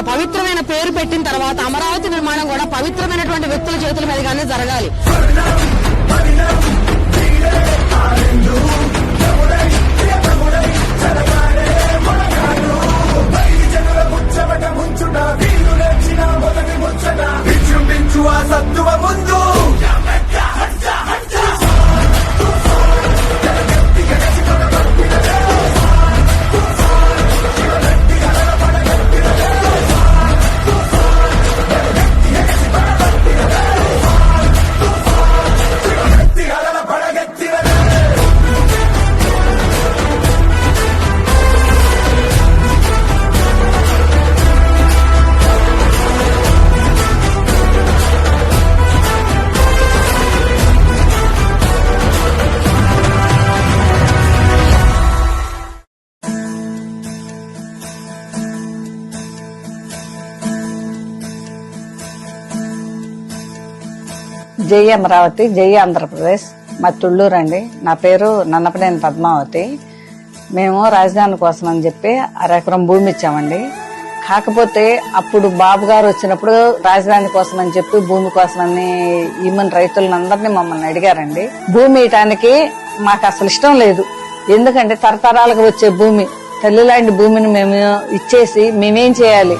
ఒక పవిత్రమైన పేరు పెట్టిన తర్వాత అమరావతి నిర్మాణం కూడా పవిత్రమైనటువంటి వ్యక్తుల చేతుల మీదుగానే జరగాలి. జై అమరావతి జై ఆంధ్రప్రదేశ్. మా తుళ్ళూరు అండి. నా పేరు నన్నపనేని పద్మావతి. మేము రాజధాని కోసం అని చెప్పి అరెకరం భూమి ఇచ్చామండి. కాకపోతే అప్పుడు బాబు గారు వచ్చినప్పుడు రాజధాని కోసం అని చెప్పి భూమి కోసం అని ఈమెన్ రైతులందరినీ మమ్మల్ని అడిగారండి. భూమి ఇయటానికి మాకు అసలు ఇష్టం లేదు. ఎందుకంటే తరతరాలకు వచ్చే భూమి తల్లిలాంటి భూమిని మేము ఇచ్చేసి మేమేం చేయాలి?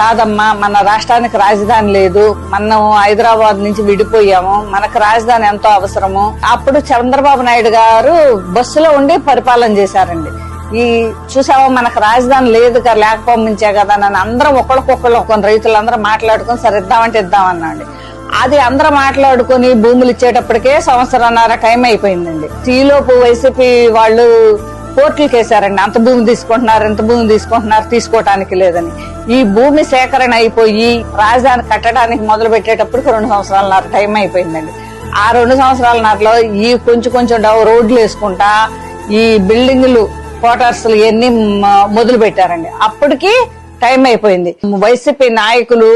కాదమ్మా మన రాష్ట్రానికి రాజధాని లేదు. మనం హైదరాబాద్ నుంచి విడిపోయాము. మనకు రాజధాని ఎంతో అవసరము. అప్పుడు చంద్రబాబు నాయుడు గారు బస్సులో ఉండి పరిపాలన చేశారండి. ఈ చూసావా మనకు రాజధాని లేదు కదా లేకపోమించే కదా అని అందరం ఒకళ్ళకొకళ్ళు కొన్ని రైతులందరూ మాట్లాడుకొని సరే ఇద్దామంటే ఇద్దామన్నాండి అది అందరూ మాట్లాడుకొని భూములు ఇచ్చేటప్పటికే సంవత్సరాన్నర టైం అయిపోయిందండి. ఈలోపు వైసీపీ వాళ్ళు కోర్టులకు వేశారండి అంత భూమి తీసుకుంటున్నారు ఇంత భూమి తీసుకుంటున్నారు తీసుకోవటానికి లేదని. ఈ భూమి సేకరణ అయిపోయి రాజధాని కట్టడానికి మొదలు పెట్టేటప్పటికి రెండు సంవత్సరాలన్నర టైం అయిపోయిందండి. ఆ రెండు సంవత్సరాలన్నరలో ఈ కొంచెం కొంచెం డౌ రోడ్లు వేసుకుంటా ఈ బిల్డింగ్లు క్వార్టర్స్లు ఇవన్నీ మొదలు పెట్టారండి. అప్పటికి టైం అయిపోయింది. వైసీపీ నాయకులు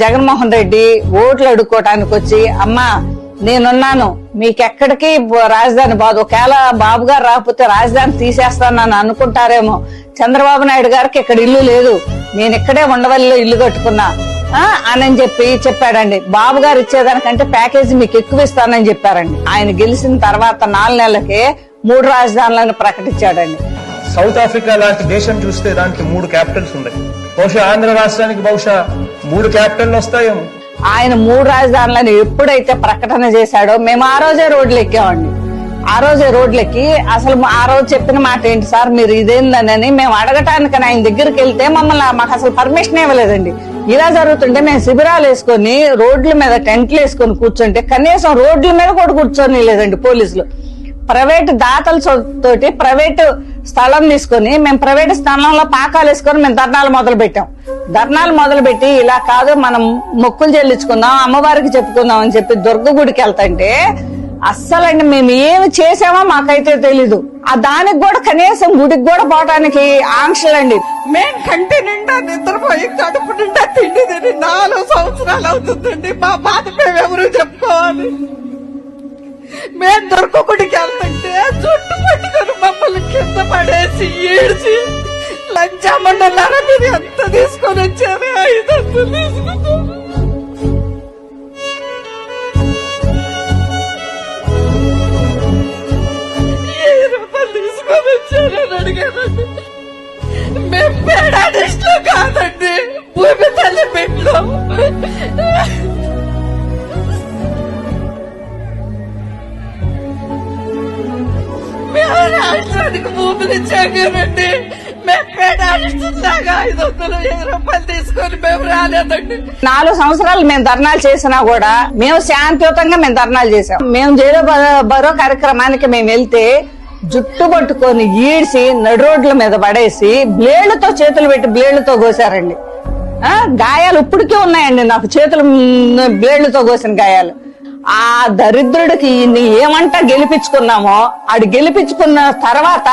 జగన్మోహన్ రెడ్డి ఓట్లు అడుక్కోవటానికి వచ్చి అమ్మా నేనున్నాను. మీకెక్కడికి రాజధాని బాదు ఒకవేళ బాబు గారు రాకపోతే రాజధాని తీసేస్తానని అనుకుంటారేమో. చంద్రబాబు నాయుడు గారికి ఇక్కడ ఇల్లు లేదు. నేను ఇక్కడే ఉండవల్లిలో ఇల్లు కట్టుకున్నా. అని చెప్పి చెప్పాడండి. బాబు గారు ఇచ్చేదానికంటే ప్యాకేజీ మీకు ఎక్కువ ఇస్తానని చెప్పారండి. ఆయన గెలిచిన తర్వాత నాలుగు నెలలకే మూడు రాజధానులను ప్రకటించాడండి. సౌత్ ఆఫ్రికా లాంటి దేశం చూస్తే దానికి మూడు క్యాపిటల్స్ ఉన్నాయి. బహుశా ఆంధ్ర రాష్ట్రానికి బహుశా మూడు క్యాపిటల్ వస్తాయేమో. ఆయన మూడు రాజధానులను ఎప్పుడైతే ప్రకటన చేశాడో మేము ఆ రోజే రోడ్లు ఎక్కామండి. ఆ రోజే రోడ్లకి అసలు ఆ రోజు చెప్పిన మాట ఏంటి సార్? మీరు ఇదేందని మేము అడగటానికి ఆయన దగ్గరికి వెళ్తే మమ్మల్ని మాకు అసలు పర్మిషన్ ఇవ్వలేదండి. ఇలా జరుగుతుంటే మేము శిబిరాలు వేసుకొని రోడ్ల మీద టెంట్లు వేసుకొని కూర్చుంటే కనీసం రోడ్ల మీద కూడా కూర్చొని లేదండి పోలీసులు. ప్రైవేట్ దాతల తోటి ప్రైవేట్ స్థలం తీసుకొని మేము ప్రైవేట్ స్థలంలో పాకాలు వేసుకొని మేము ధర్నాలు మొదలు పెట్టాం. ధర్నాలు మొదలు పెట్టి ఇలా కాదు మనం మొక్కులు చెల్లించుకుందాం అమ్మవారికి చెప్పుకుందాం అని చెప్పి దుర్గ గుడికి వెళ్తుంటే అస్సలండి మేము ఏమి చేసామో మాకైతే తెలీదు. ఆ దానికి కూడా కనీసం గుడికి కూడా పోవటానికి ఆంక్షలండి. మేము కంటి నిండా నిద్రపోయి కడుపు నిండా తిండి తిని నాలుగు సంవత్సరాలు అవుతుందండి. మా బాధ మేము ఎవరు చెప్పుకోవాలి? మేం దొరకకుడికి వెళ్తుంటే జుట్టు పట్టుకొని మమ్మల్ని కింద పడేసి ఏడ్చి లంచామండలారా మీరు ఎంత తీసుకొని వచ్చారు ఐదు వందలు తీసుకున్నారు ఏ తీసుకొని మేము పేడాడిస్టులు కాదండి. భూమి తల్లి బిడ్డలు. రాష్ట్రానికి భూమిని ఇచ్చాగానండి మేము పేడాడిస్తులాగా ఐదు వందలు వెయ్యి రూపాయలు తీసుకొని మేము రాలేదండి. నాలుగు సంవత్సరాలు మేము ధర్నాలు చేసినా కూడా మేము శాంతియుతంగా మేము ధర్నాలు చేసాం మేము చేరే బరో కార్యక్రమానికి మేము వెళ్తే జుట్టు పట్టుకొని ఈడ్చి నడురోడ్ల మీద పడేసి బ్లేడ్లతో చేతులు పెట్టి బ్లేడ్లతో కోసారండి. గాయాలు ఇప్పటికే ఉన్నాయండి నాకు. చేతులు మ్, బ్లేడ్లతో కోసిన గాయాలు. ఆ దరిద్రుడికి ఏమంటా గెలిపించుకున్నామో ఆడు గెలిపించుకున్న తర్వాత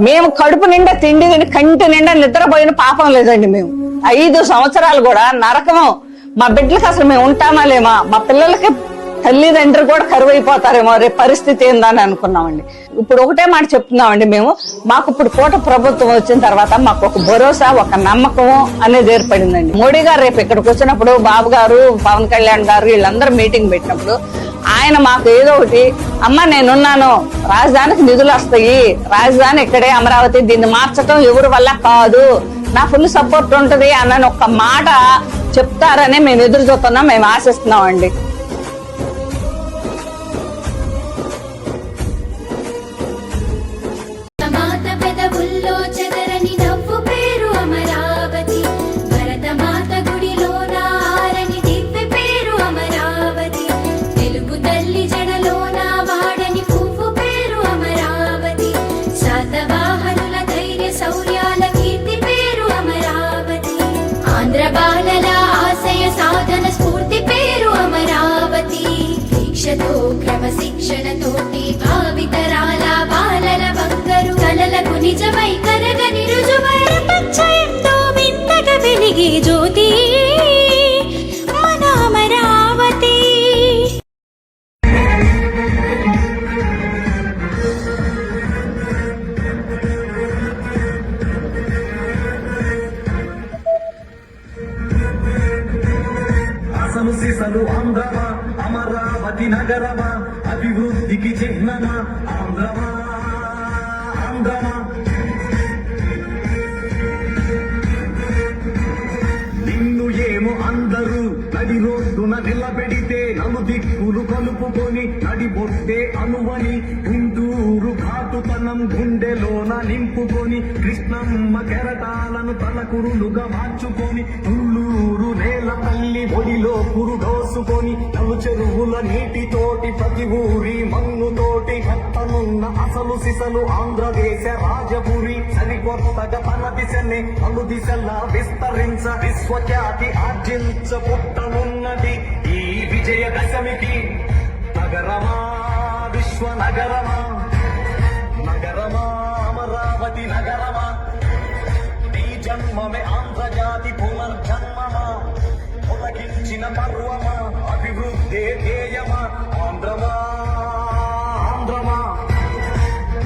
మేము కడుపు నిండా తిండి తిని కంటి నిండా నిద్రపోయిన పాపం లేదండి మేము. ఐదు సంవత్సరాలు కూడా నరకము. మా బిడ్డలకి అసలు మేము ఉంటామా లేమా? మా పిల్లలకి తల్లిదండ్రులు కూడా కరువు అయిపోతారేమో రేపు పరిస్థితి ఏందని అనుకున్నామండి. ఇప్పుడు ఒకటే మాట చెప్తున్నామండి మేము మాకు ఇప్పుడు కోట ప్రభుత్వం వచ్చిన తర్వాత మాకు ఒక భరోసా ఒక నమ్మకం అనేది ఏర్పడిందండి. మోడీ గారు రేపు ఇక్కడికి వచ్చినప్పుడు బాబు గారు పవన్ కళ్యాణ్ గారు వీళ్ళందరూ మీటింగ్ పెట్టినప్పుడు ఆయన మాకు ఏదో ఒకటి అమ్మ నేనున్నాను రాజధానికి నిధులు వస్తాయి రాజధాని ఇక్కడే అమరావతి దీన్ని మార్చడం ఎవరి వల్ల కాదు నా ఫుల్ సపోర్ట్ ఉంటుంది అన్న ఒక మాట చెప్తారని మేము ఎదురు చూస్తున్నాం మేము ఆశిస్తున్నాం అండి క్రమశిక్షణతోటి భావితరాల బాలల బంగారు కలలకు నిజమై కరగని రుజువై ప్రపంచంతో వింతగా వెలిగే జ్యోతి. మన నగరమా? అభివృద్ధికి చిహ్నమా ఆంధ్రమా ఆంధ్రమా నిలబెడితే నలు దిక్కులు కలుపుకొని నడిబొట్టే అనువని హిందూరు ఘాటుతనం గుండెలోన నింపుకొని కృష్ణమ్మ కెరటాలను తలకురులుగా మార్చుకొని తుళ్ళూరు నేల తల్లి ఒడిలో పురుడోసుకొని నలు చెరువుల నీటితోటి ప్రతి ఊరి మన్నుతోటి కట్టనున్న అసలు సిసలు ఆంధ్రదేశ రాజపురి సరికొత్తగా తన దిశనే అను దిశలా విస్తరించ విశ్వఖ్యాతి ఆర్జించ పుట్టనున్నది విజయదశమికి నగరమా విశ్వ నగరమా నగరమా అమరావతి నగరమా? నీ జన్మమే ఆంధ్రజాతి పునర్జన్మమా? పొలకించిన పర్వమా? అభివృద్ధి ధ్యేయమా? ఆంధ్రమా ఆంధ్రమా?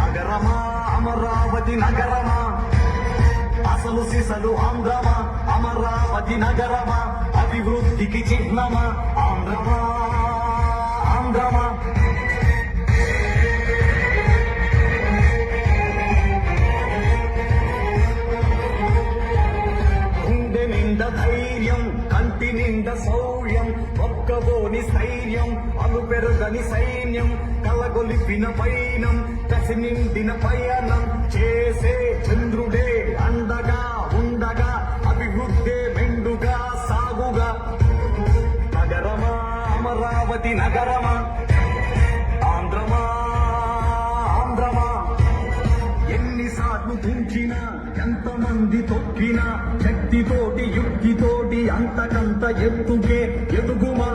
నగరమా అమరావతి నగరమా? అసలు సిసలు ఆంధ్రమా? అమరావతి నగరమా? అభివృద్ధికి చిహ్నమా? ధైర్యం కంటి నిండా శౌర్యం ఒక్కబోని స్థైర్యం అలు పెరుగని సైన్యం కలగొలిపిన పైనం కసి నిండిన పయనం చేసే ఎత్తుకే ఎదుగుమా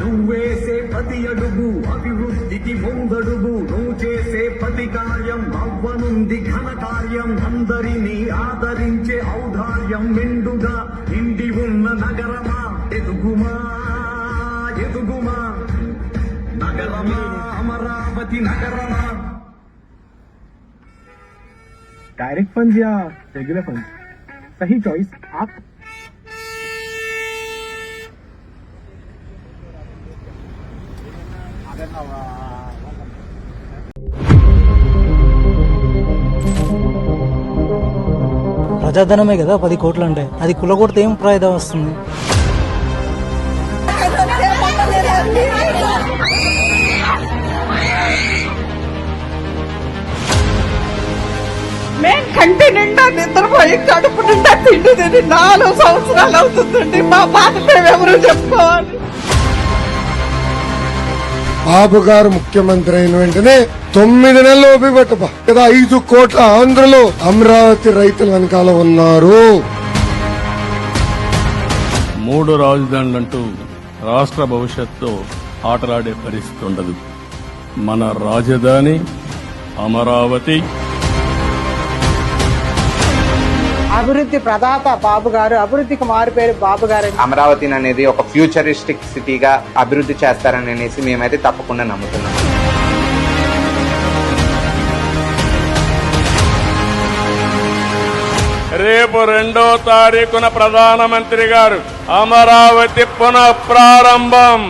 నువ్వేసే ప్రతి అడుగు అభివృద్ధికి ముందడుగు నువ్వు చేసే ప్రతి కార్యం అవ్వనుంది ఘన కార్యం అందరినీ ఆదరించే ఔదార్యం మెండుగా నిండి ఉన్న నగరమా ఎదుగుమా ఎదుగుమా నగరమా అమరావతి నగరమా डायरेक्ट फंड या रेगुलर फंड सही चॉइस आप ప్రజాధనమే కదా పది కోట్లు అంటే. అది కులగొడితే ఏం ప్రాయుధం వస్తుంది? మేం కంటి నిండా నిద్రపోయి కడుపు నిండా తిండి తిని నాలుగు సంవత్సరాలు అవుతుందండి. మా బాధ ఎవరు చెప్పుకోవాలి. బాబు గారు ముఖ్యమంత్రి అయిన వెంటనే తొమ్మిది నెలలు ఓపిపట్టప కదా ఐదు కోట్ల ఆంధ్రలో అమరావతి రైతుల వెనకాల ఉన్నారు. మూడు రాజధానులంటూ రాష్ట్ర భవిష్యత్తు ఆటలాడే పరిస్థితి ఉండదు. మన రాజధాని అమరావతి అభివృద్ధి ప్రదాత బాబు గారు అభివృద్ధికి మారుపేరు బాబు గారు. అమరావతి అనేది ఒక ఫ్యూచరిస్టిక్ సిటీగా అభివృద్ధి చేస్తారని అనేసి మేమైతే తప్పకుండా నమ్ముతున్నాం. రేపు రెండో తారీఖున ప్రధానమంత్రి గారు అమరావతి పునః ప్రారంభం